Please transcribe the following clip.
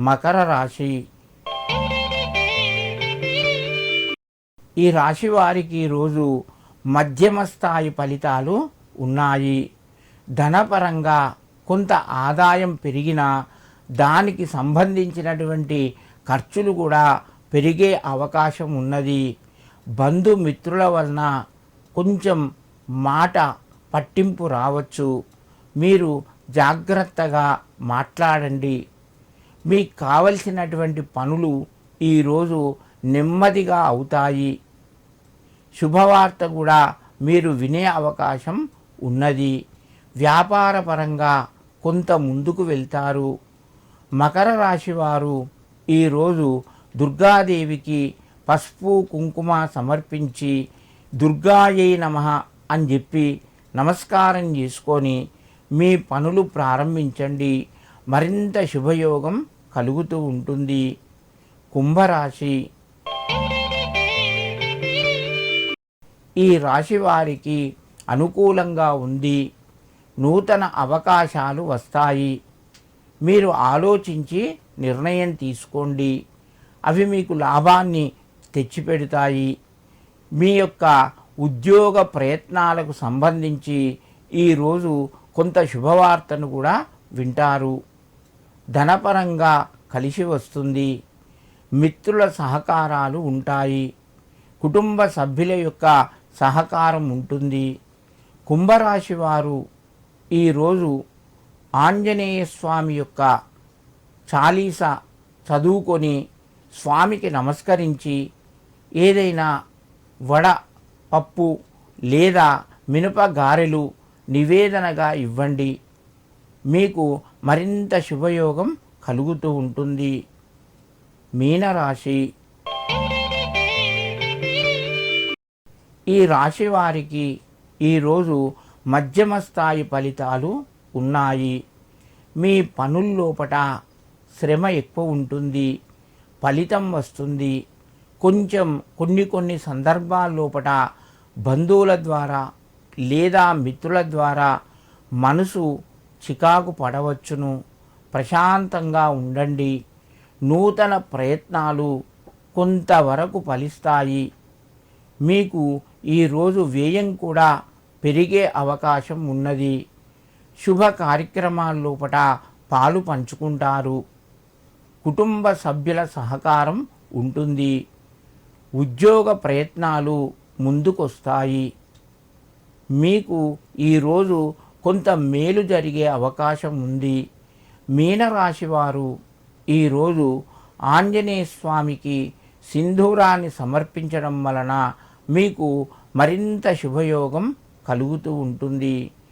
మకర రాశి. ఈ రాశి వారికి ఈరోజు మధ్యమ స్థాయి ఫలితాలు ఉన్నాయి. ధనపరంగా కొంత ఆదాయం పెరిగినా దానికి సంబంధించినటువంటి ఖర్చులు కూడా పెరిగే అవకాశం ఉన్నది. బంధుమిత్రుల వలన కొంచెం మాట పట్టింపు రావచ్చు. మీరు జాగ్రత్తగా మాట్లాడండి. మీకు కావలసినటువంటి పనులు ఈరోజు నెమ్మదిగా అవుతాయి. శుభవార్త కూడా మీరు వినే అవకాశం ఉన్నది. వ్యాపారపరంగా కొంత ముందుకు వెళ్తారు. మకర రాశి వారు ఈరోజు దుర్గాదేవికి పసుపు కుంకుమ సమర్పించి దుర్గాయై నమ అని చెప్పి నమస్కారం చేసుకొని మీ పనులు ప్రారంభించండి. మరింత శుభయోగం కలుగుతూ ఉంటుంది. కుంభరాశి. ఈ రాశి వారికి అనుకూలంగా ఉంది. నూతన అవకాశాలు వస్తాయి. మీరు ఆలోచించి నిర్ణయం తీసుకోండి. అవి మీకు లాభాన్ని తెచ్చిపెడతాయి. మీ యొక్క ఉద్యోగ ప్రయత్నాలకు సంబంధించి ఈరోజు కొంత శుభవార్తను కూడా వింటారు. ధనపరంగా కలిసి వస్తుంది. మిత్రుల సహకారాలు ఉంటాయి. కుటుంబ సభ్యుల యొక్క సహకారం ఉంటుంది. కుంభరాశి వారు ఈరోజు ఆంజనేయ స్వామి యొక్క చాలీస చదువుకొని స్వామికి నమస్కరించి ఏదైనా వడ పప్పు లేదా మినప గారెలు నివేదనగా ఇవ్వండి. మీకు మరింత శుభయోగం కలుగుతూ ఉంటుంది. మీనరాశి. ఈ రాశి వారికి ఈరోజు మధ్యమ స్థాయి ఫలితాలు ఉన్నాయి. మీ పనుల్లోపట శ్రమ ఎక్కువ ఉంటుంది. ఫలితం వస్తుంది. కొంచెం కొన్ని కొన్ని సందర్భాల్లోపట బంధువుల ద్వారా లేదా మిత్రుల ద్వారా మనసు చికాకు పడవచ్చును. ప్రశాంతంగా ఉండండి. నూతన ప్రయత్నాలు కొంతవరకు ఫలిస్తాయి. మీకు ఈరోజు వ్యయం కూడా పెరిగే అవకాశం ఉన్నది. శుభ కార్యక్రమాల్లోపట పాలు పంచుకుంటారు. కుటుంబ సభ్యుల సహకారం ఉంటుంది. ఉద్యోగ ప్రయత్నాలు ముందుకొస్తాయి. మీకు ఈరోజు కొంత మేలు జరిగే అవకాశం ఉంది. మీనరాశి వారు ఈరోజు ఆంజనేయ స్వామికి సింధూరాన్ని సమర్పించడం వలన మీకు మరింత శుభయోగం కలుగుతూ ఉంటుంది.